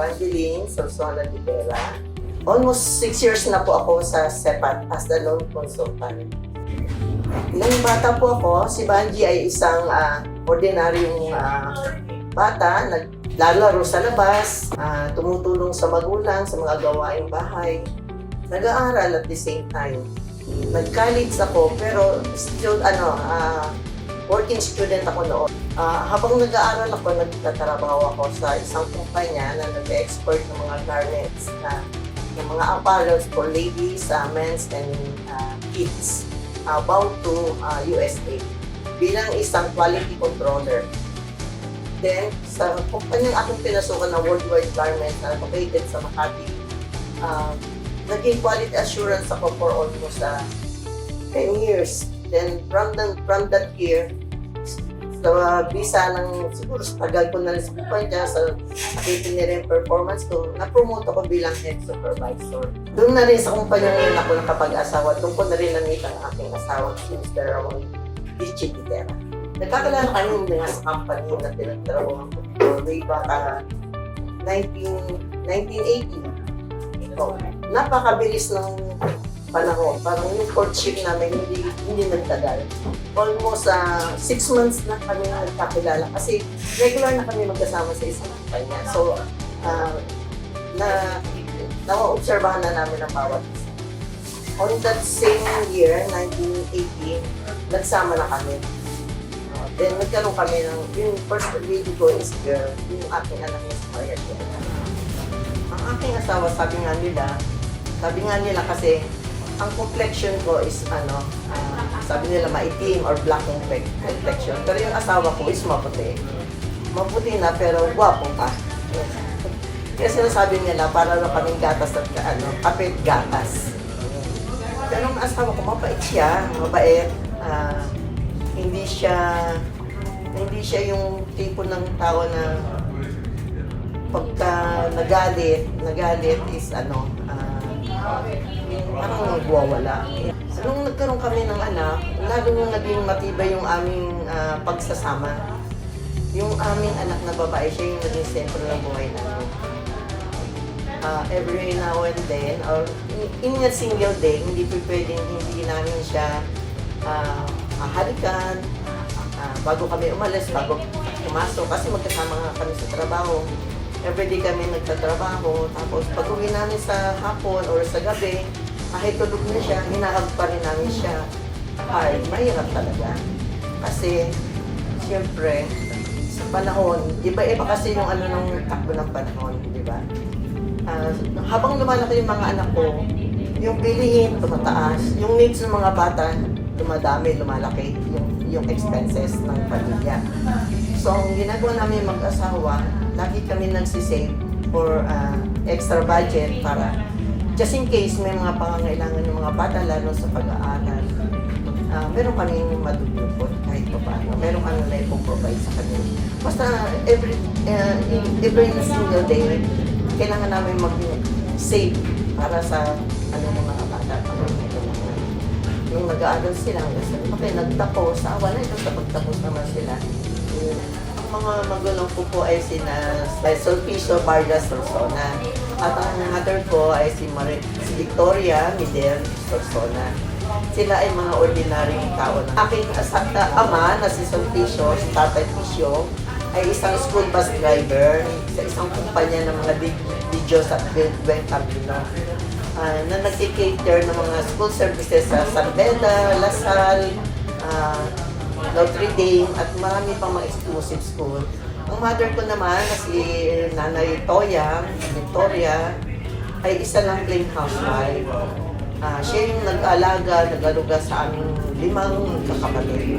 si Evangeline Sorsona Libera. Almost six years na po ako sa SEPAT as the loan consultant. Nung bata po ako, si Banji ay isang ah, ordinaryong ah, bata, naglalaro sa labas, ah, tumutulong sa magulang sa mga gawaing bahay, nag-aaral at the same time. Nag-college ako pero still ano, ah, working student ako noon. Ah, habang nag-aaral ako, nagtatrabaho ako sa isang kumpanya na nag-export ng mga garments na ng mga apparels for ladies, ah, men's, and ah, kids uh, bound to ah, USA bilang isang quality controller. Then, sa kumpanyang aking pinasukan na Worldwide Garment na located sa Makati, ah, naging quality assurance ako for almost ah, 10 years. Then, from, the, from that year, sa visa ng siguro sa tagal ko na rin sa kumpanya, sa nakita rin yung performance ko, na-promote ako bilang head supervisor. Doon na rin sa kumpanya ngayon ako nakapag-asawa, doon ko na rin namit ang aking asawa, si Mr. Ramon Dichi Pitera. Nagkakalala kami nga sa company na pinagtrabaho ko way back ah, 19, 1980. So, napakabilis ng panahon. Parang yung courtship namin hindi hindi nagtagal. Almost ah, six months na kami nagkakilala kasi regular na kami magkasama sa isang kumpanya. So, ah, na nawaobserbahan na namin ang bawat isa. On that same year, 1980, nagsama na kami. Uh, then, nagkaroon kami ng, yung first baby ko is girl, yung aking anak si Maria. Ang aking asawa, sabi nga nila, sabi nga nila kasi, ang complexion ko is ano, ah, sabi nila maitim or black complex- complexion. Pero yung asawa ko is maputi. Maputi na pero gwapo pa. Kaya sinasabi nila para na kaming gatas at ano, kapit gatas. Pero ang asawa ko, mabait siya, mabait. Ah, hindi siya, hindi siya yung tipo ng tao na pagka nagalit, nagalit is ano, ah, parang nagwawala. Nung nagkaroon kami ng anak, lalo nung naging matibay yung aming ah, pagsasama. Yung aming anak na babae, siya yung naging sentro ng buhay namin. Ah, every now and then, or in, in a single day, hindi po pwedeng hindi namin siya ah, hahalikan, ah, bago kami umalis, bago pumasok, kasi magkasama nga kami sa trabaho. Everyday kami nagtatrabaho, tapos pag namin sa hapon or sa gabi, kahit tulog na siya, hinahag pa rin namin siya. Hard, mahirap talaga. Kasi, siyempre, sa panahon, iba-iba kasi yung ano ng takbo ng panahon, di ba? Ah, habang lumalaki yung mga anak ko, yung bilihin tumataas, yung needs ng mga bata dumadami, lumalaki yung, yung expenses ng pamilya. So, ang ginagawa namin mag-asawa, lagi kami nagsisave for ah, extra budget para just in case may mga pangangailangan ng mga bata, lalo sa pag-aaral, ah meron kaming madudupot kahit pa paano. Meron kami na ipoprovide sa kanila. Basta every, uh, every single day, kailangan namin mag-save para sa ano mga bata. Nung nag-aaral sila, hanggang sa okay, nagtapos, awa na ito sa pagtapos naman sila. Mga magulang ko po ay sina Sulpicio Vargas Sorsona. At ang mother ko ay si, Mar- si Victoria Midel Sorsona. Sila ay mga ordinaryong tao. Aking asa- ah, ama na si Sulpicio, si Tatay Piscio, ay isang school bus driver sa isang kumpanya ng mga videos at Buen Camino ah, na nag-cater ng mga school services sa San Beda, Lasal, ah, Notre Dame, at marami pang mga exclusive school. Ang mother ko naman, na si Nanay Toya, Victoria, ay isa lang plain housewife. Ah, siya yung nag-alaga, nag-aluga sa aming limang kakapatid.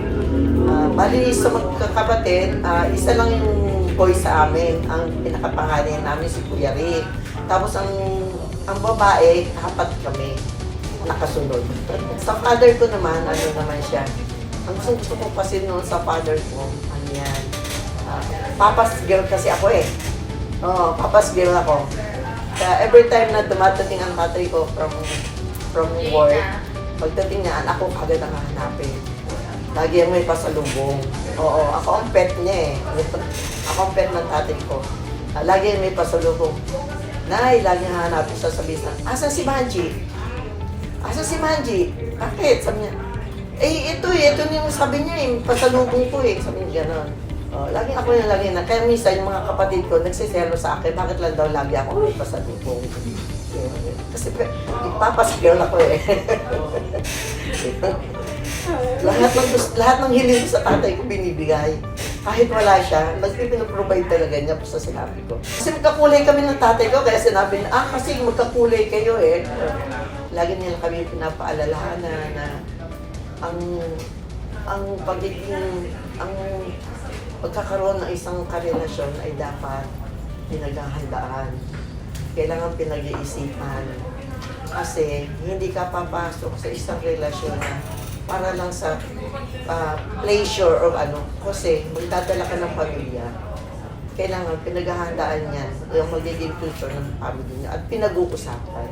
Ah, bali sa magkakapatid, ah, isa lang yung boy sa amin. Ang pinakapangalan namin si Kuya Rick. Tapos ang ang babae, apat kami nakasunod. sa father ko naman, ano naman siya. Ang gusto, gusto ko kasi noon sa father ko, ano yan, ah, papa's girl kasi ako eh. Oo, papa's girl ako. Kaya every time na dumadating ang tatay ko from from work, pagdating niya, ako kagad ang hahanapin. Lagi may pasalubong. Oo, ako ang pet niya eh. Ako ang pet ng tatay ko. Ah, lagi may pasalubong. Nay, lagi hanapin siya sa business. Asa si Manji? Asa si Manji? Bakit? Sabi niya, eh, ito eh, ito yung sabi niya eh, pasalubong ko eh. Sabi niya gano'n. Oh, lagi ako yung lagi na. Kaya minsan yung mga kapatid ko nagsiselo sa akin, bakit lang daw lagi ako may pasalubong? Kasi ipapasigil ako eh. lahat ng lahat ng hiling sa tatay ko binibigay. Kahit wala siya, nagpipinoprovide talaga niya sa sinabi ko. Kasi magkakulay kami ng tatay ko, kaya sinabi na, ah, kasi magkakulay kayo eh. Lagi nila kami pinapaalalahan na, na ang ang pagiging ang pagkakaroon ng isang karelasyon ay dapat pinaghahandaan. Kailangan pinag-iisipan. Kasi hindi ka papasok sa isang relasyon na para lang sa ah, pleasure or ano. Kasi magdadala ka ng pamilya. Kailangan pinaghahandaan yan yung magiging future ng family niya at pinag-uusapan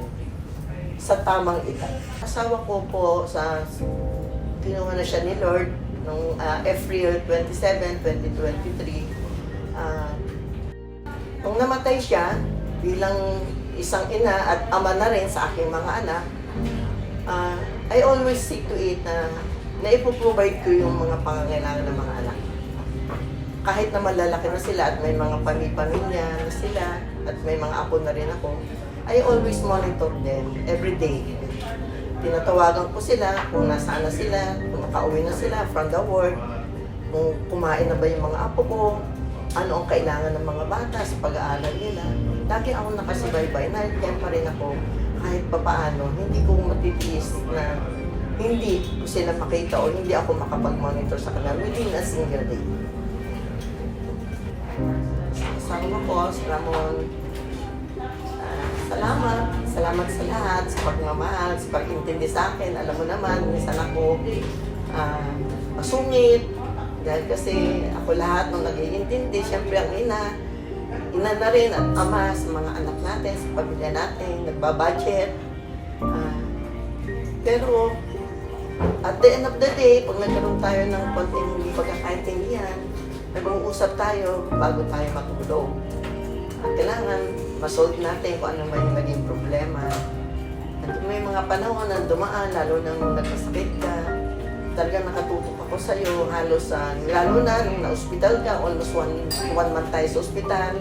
sa tamang edad. Asawa ko po sa kinuha na siya ni Lord noong ah, April 27, 2023. Ah, nung namatay siya, bilang isang ina at ama na rin sa aking mga anak, ah, I always seek to it na naipoprovide ko yung mga pangangailangan ng mga anak. Kahit na malalaki na sila at may mga pamilya na sila at may mga apo na rin ako, I always monitor them every day tinatawagan ko sila kung nasaan na sila, kung nakauwi na sila from the work, kung kumain na ba yung mga apo ko, ano ang kailangan ng mga bata sa pag-aaral nila. Lagi ako nakasibaybay, nandiyan pa rin ako kahit papaano, hindi ko matitiis na hindi ko sila makita o hindi ako makapag-monitor sa kanila within a single day. Kasama ko, Ramon, Ah, salamat. Salamat sa lahat, sa pagmamahal, sa pag-intindi sa akin. Alam mo naman, minsan ako ah, masungit. Dahil kasi ako lahat nung nag-iintindi, siyempre ang ina, ina na rin at ama sa mga anak natin, sa pamilya natin, nagbabudget. Ah, pero at the end of the day, pag nagkaroon tayo ng konting pagkakaintindihan, nag-uusap tayo bago tayo matulog. At kailangan masolve natin kung ano man yung naging problema. At may mga panahon na dumaan, lalo nang nagkasakit ka, talagang nakatutok ako sa iyo, halos sa, lalo na nung na-hospital ka, almost one, one month tayo sa ospital.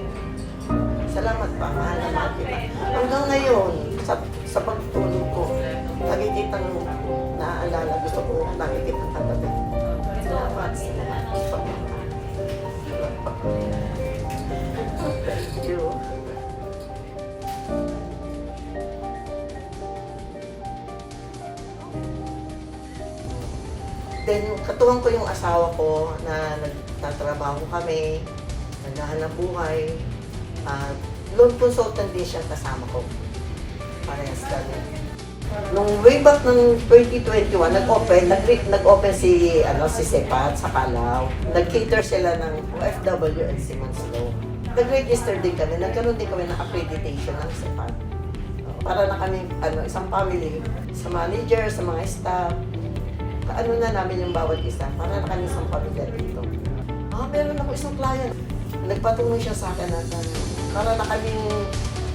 Salamat pa, mahal na mahal kita. Hanggang ngayon, sa, sa pagtulog ko, nakikita mo, naaalala, gusto ko nakikita Then, katuwang ko yung asawa ko na nagtatrabaho kami, naghahanap buhay. At loan consultant din siya kasama ko. Parehas kami. Nung way back ng 2021, nag-open, nag nag-open si ano si Sepat sa Calao. Nag-cater sila ng OFW and Siemens Law. Nag-register din kami, nagkaroon din kami ng accreditation ng Sepat. Para na kami ano, isang family, sa manager, sa mga staff, ano na namin yung bawat isa, para kami isang pamilya dito. Ah, meron ako isang client. Nagpatungo siya sa akin na na para na kaming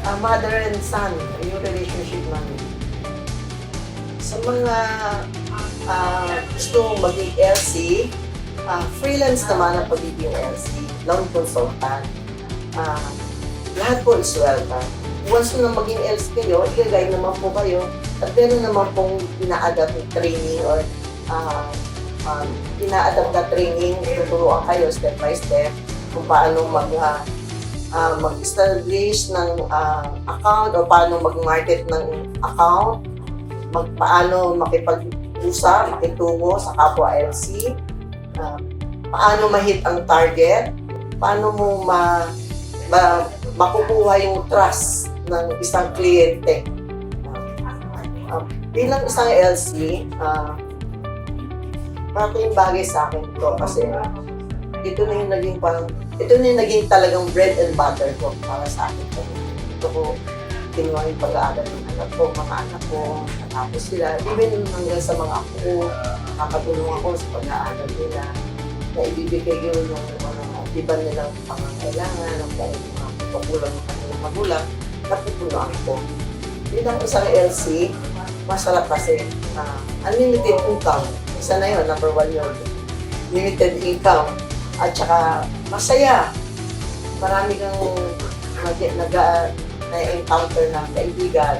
ah, mother and son, yung relationship namin. Sa mga ah, gusto maging LC, ah, freelance naman ang pagiging LC, loan consultant. Ah, lahat po is welcome. Once na maging LC kayo, i-guide naman po kayo at meron naman pong ina-adapt na training or uh, um, ina-adapt na training, tuturuan kayo step by step kung paano mag ah, ah, mag-establish ng ah, account o paano mag-market ng account, mag paano makipag-usap, makitungo sa kapwa LC, ah, paano ma-hit ang target, paano mo ma, ma makukuha yung trust ng isang kliyente. Ah, bilang isang LC, ah, malaking bagay sa akin to kasi ito na yung naging parang, ito na yung naging talagang bread and butter ko para sa akin to. Ito ko, kinuha yung pag-aaral ng anak ko, mga anak ko, natapos sila. Even hanggang sa mga ako ko, nakakatulong ako sa pag-aaral nila, na ibibigay yun yung mga iba nilang pangangailangan, ng mga kukulang ng kanilang magulang, napupunuan ko. Bilang isang LC, masarap kasi ah, unlimited income. Isa na yun, number one yun. Limited income. At saka masaya. Marami kang nag, nag, na-encounter ng kaibigan.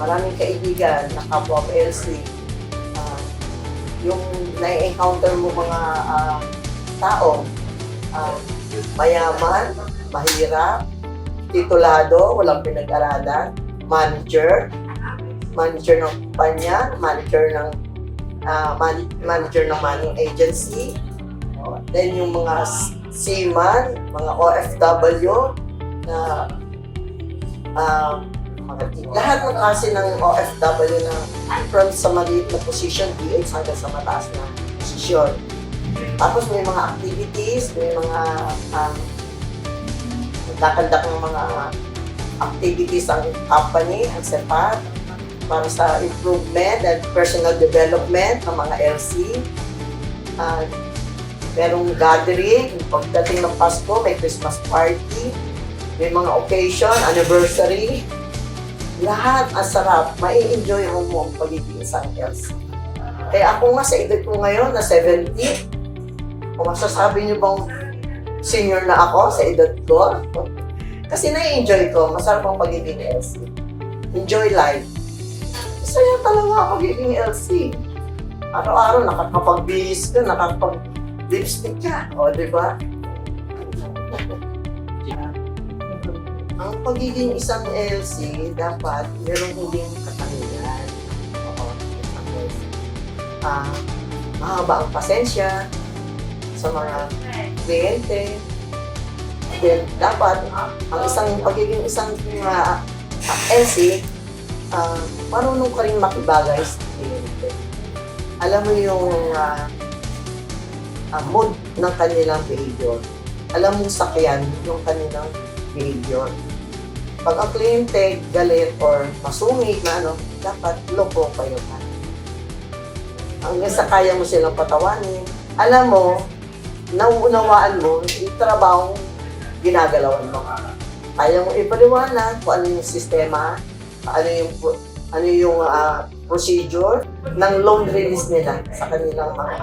Maraming kaibigan na kapwa mo LC. Ah, yung na-encounter mo mga ah, tao, ah, mayaman, mahirap, titulado, walang pinag-aralan, manager, manager ng kumpanya, manager ng ah, man- manager ng mining agency, oh, then yung mga seaman, mga OFW na ah, mga, lahat ng klase ng OFW na from sa maliit na position, DH hanggang sa mataas na posisyon. Tapos may mga activities, may mga um, nagkakandak ng mga activities ang company, ang SEPAT, para sa improvement and personal development ng mga LC. Uh, merong gathering, pagdating ng Pasko, may Christmas party, may mga occasion, anniversary. Lahat ang sarap, mai-enjoy mo mo ang pagiging isang LC. Kaya ako nga sa edad ko ngayon na 70, kung masasabi niyo bang senior na ako sa edad ko, kasi na-enjoy ko, masarap ang pagiging LC. Enjoy life. Masaya talaga ang pagiging LC. Araw-araw nakakapag-bihis ka, nakakapag-lipstick ka. O, di ba? ang pagiging isang LC, dapat merong huling katangian. Oo. Ah, mahaba ang pasensya sa mga kliyente. Then, dapat ang isang pagiging isang uh, LC, ah, marunong ka rin makibagay sa kliyente. Alam mo yung ah, ah, mood ng kanilang behavior. Alam mo sakyan yung kanilang behavior. Pag ang kliyente galit or masungit na ano, dapat loko kayo ka. Hanggang sa kaya mo silang patawanin. Alam mo, nauunawaan mo yung trabaho ginagalawan mo. Kaya mo ipaliwanag kung ano yung sistema, ano yung ano yung ah, procedure ng loan release nila sa kanilang mga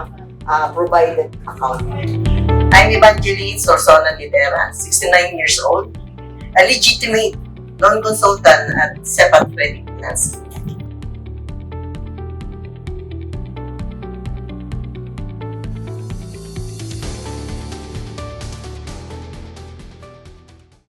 ah, provided account. I'm Evangeline Sorsona Lidera, 69 years old, a legitimate loan consultant at SEPAT Credit Finance.